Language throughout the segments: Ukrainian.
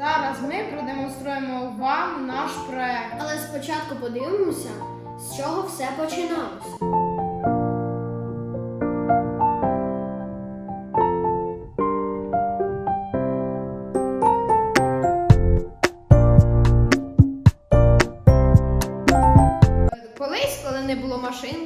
Зараз ми продемонструємо вам наш проект. Але спочатку подивимося, з чого все починалося.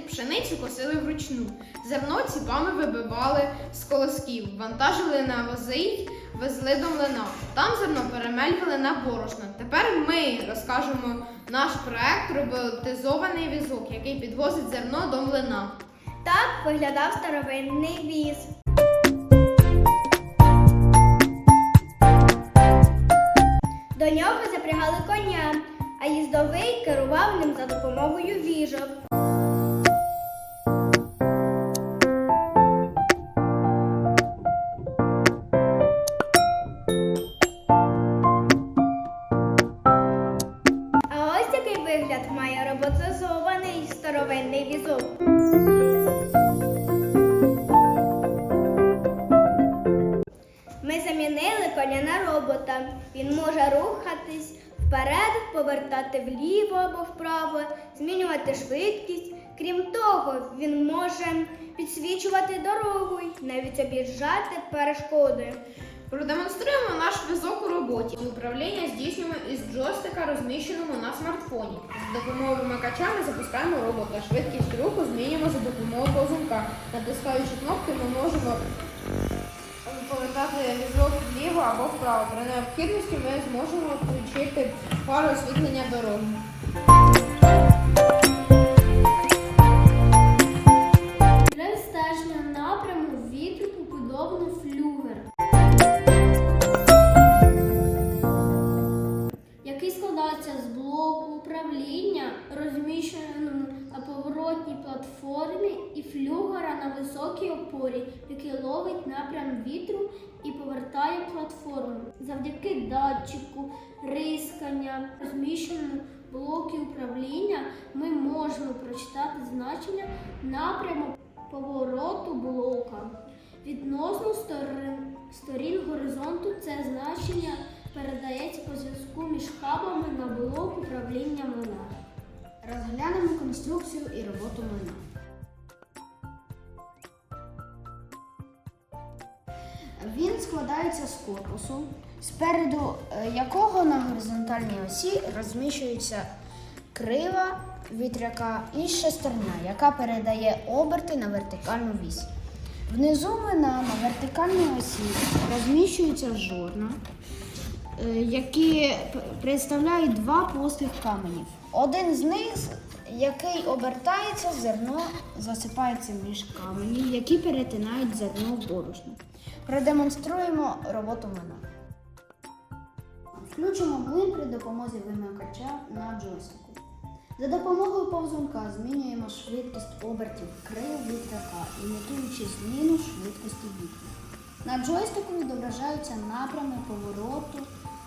Пшеницю косили вручну. Зерно ціпами вибивали з колосків, вантажили на вози везли до млина. Там зерно перемелювали на борошно. Тепер ми розкажемо наш проект роботизований візок, який підвозить зерно до млина. Так виглядав старовинний віз. До нього запрягали коня, а їздовий керував ним за допомогою віжок. А який вигляд має роботизований старовинний візок. Ми замінили коня на робота. Він може рухатись вперед, повертати вліво або вправо, змінювати швидкість. Крім того, він може підсвічувати дорогу й навіть об'їжджати перешкоди. У роботі. Управління здійснюємо із джойстика, розміщеного на смартфоні. З допомогою вимикача ми запускаємо робота. Швидкість руху змінюємо за допомогою повзунка. Натискаючи кнопки, ми можемо повертати візок вліво або вправо. При необхідності ми зможемо включити пару освітлення дороги. Який складається з блоку управління, розміщеному на поворотній платформі, і флюгера на високій опорі, який ловить напрям вітру і повертає платформу. Завдяки датчику, рискання, розміщеному в блокі управління, ми можемо прочитати значення напряму повороту блока. Відносно сторін, сторін горизонту це значення передається по зв'язку між хабами на блок управління млина. Розглянемо конструкцію і роботу млина. Він складається з корпусу, спереду е, якого на горизонтальній осі розміщується крила вітряка і шестерня, яка передає оберти на вертикальну вісь. Внизу млина на вертикальній осі розміщуються жорна, які представляють два простих каменів. Один з них, який обертається, зерно засипається між каменів, які перетинають зерно в борошно. Продемонструємо роботу млина. Включимо млин при допомозі вимикача на джойстику. За допомогою повзунка змінюємо швидкість обертів крил вітряка, імітуючи зміну швидкості вітру. На джойстику відображаються напрями повороту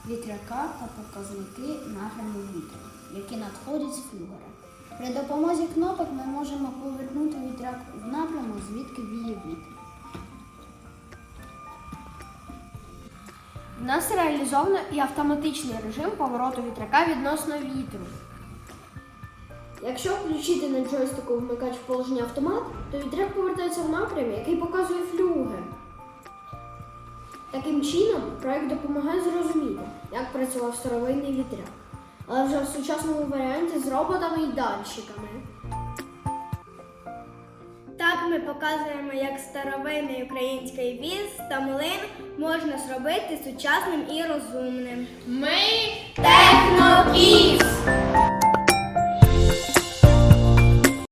вітряка та показники напряму вітру, які надходять з флюгера. При допомозі кнопок ми можемо повернути вітряк в напрямок, звідки віє вітер. В нас реалізовано і автоматичний режим повороту вітряка відносно вітру. Якщо включити на джойстику вмикач в положення автомат, то вітряк повертається в напрямі, який показує флюгер. Таким чином, проект допомагає зрозуміти, як працював старовинний вітряк, але вже в сучасному варіанті з роботами і датчиками. Так ми показуємо, як старовинний український віз та млин можна зробити сучасним і розумним. Ми Техновіз!